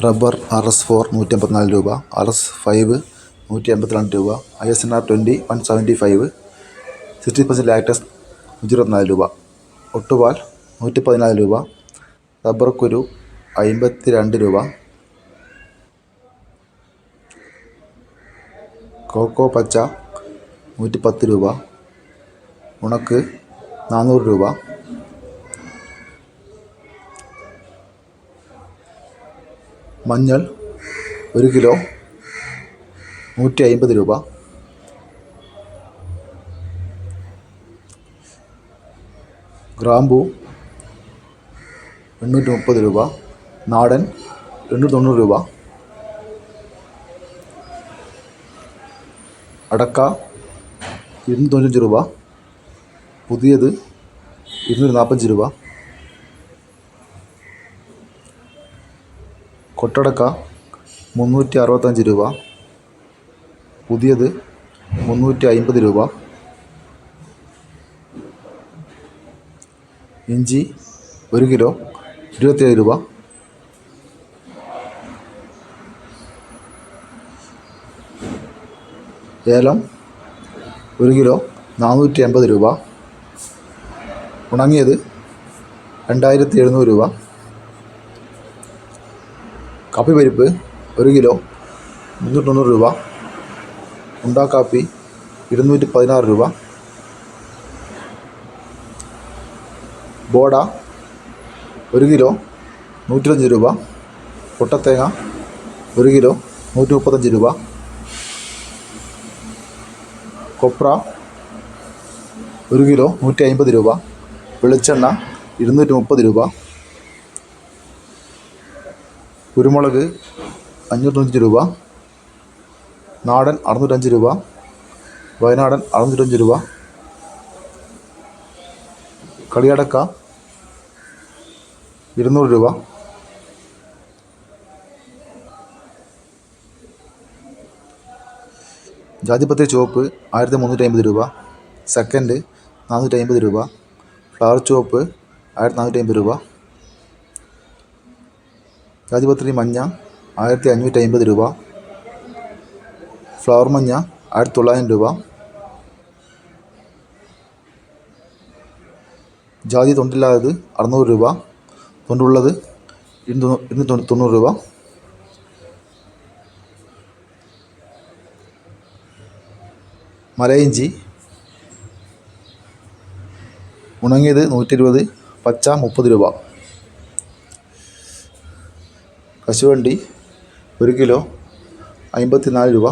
Rubber R S four നൂറ്റി അമ്പത്തിനാല് രൂപ ആർ എസ് ഫൈവ് നൂറ്റി അമ്പത്തിരണ്ട് രൂപ I S N R twenty one seventy five sixty percent latex നൂറ്റി ഇരുപത്തിനാല് രൂപ ഒട്ടുപാൽ നൂറ്റി പതിനാല് രൂപ റബ്ബർ കുരു അമ്പത്തി രണ്ട് രൂപ കോക്കോ പച്ച നൂറ്റി പത്ത് രൂപ ഉണക്ക് നാനൂറ് രൂപ മഞ്ഞൾ ഒരു കിലോ നൂറ്റി അമ്പത് രൂപ. ഗ്രാമ്പൂ എണ്ണൂറ്റി മുപ്പത് രൂപ. നാടൻ എണ്ണൂറ്റി തൊണ്ണൂറ് രൂപ. അടക്ക ഇരുന്നൂറ്റി തൊണ്ണൂറ്റഞ്ച് രൂപ. പുതിയത് ഇരുന്നൂറ്റി നാൽപ്പത്തഞ്ച് രൂപ. കൊട്ടടക്ക മുന്നൂറ്റി അറുപത്തഞ്ച് രൂപ. പുതിയത് മുന്നൂറ്റി അൻപത് രൂപ. ഇഞ്ചി ഒരു കിലോ ഇരുപത്തിയേഴ് രൂപ. ഏലം ഒരു കിലോ നാനൂറ്റി അമ്പത് രൂപ. ഉണങ്ങിയത് രണ്ടായിരത്തി എഴുന്നൂറ് രൂപ. കാപ്പിപ്പരിപ്പ് ഒരു കിലോ മുന്നൂറ്റി തൊണ്ണൂറ് രൂപ. ഉണ്ടാക്കാപ്പി ഇരുന്നൂറ്റി പതിനാറ് രൂപ. ബോഡ ഒരു കിലോ നൂറ്റിയഞ്ച് രൂപ. പൊട്ടത്തേങ്ങ ഒരു കിലോ നൂറ്റി മുപ്പത്തഞ്ച് രൂപ. കൊപ്ര ഒരു കിലോ നൂറ്റി അൻപത് രൂപ. വെളിച്ചെണ്ണ ഇരുന്നൂറ്റി മുപ്പത് രൂപ. കുരുമുളക് അഞ്ഞൂറ്റഞ്ച് രൂപ. നാടൻ അറുന്നൂറ്റഞ്ച് രൂപ. വയനാടൻ അറുന്നൂറ്റഞ്ച് രൂപ. കളിയടക്ക ഇരുന്നൂറ് രൂപ. ജാതിപത്രി ചുവപ്പ് ആയിരത്തി മുന്നൂറ്റി അമ്പത് രൂപ. സെക്കൻഡ് നാനൂറ്റി അമ്പത് രൂപ. ഫ്ലവർ ചുവപ്പ് ആയിരത്തി നാനൂറ്റി അമ്പത് രൂപ. ജാതിപത്രി മഞ്ഞ ആയിരത്തി അഞ്ഞൂറ്റി അമ്പത് രൂപ. ഫ്ലവർ മഞ്ഞ ആയിരത്തി തൊള്ളായിരം രൂപ. ജാതി തൊണ്ടില്ലാത്തത് അറുന്നൂറ് രൂപ. തൊണ്ടുള്ളത് ഇരുന്നൂ ഇരുന്നൂറ്റി തൊണ്ണൂറ് രൂപ. മലയിഞ്ചി. ഉണങ്ങിയത് നൂറ്റി ഇരുപത് പച്ച മുപ്പത് രൂപ. കശുവണ്ടി ഒരു കിലോ അമ്പത്തി നാല് രൂപ.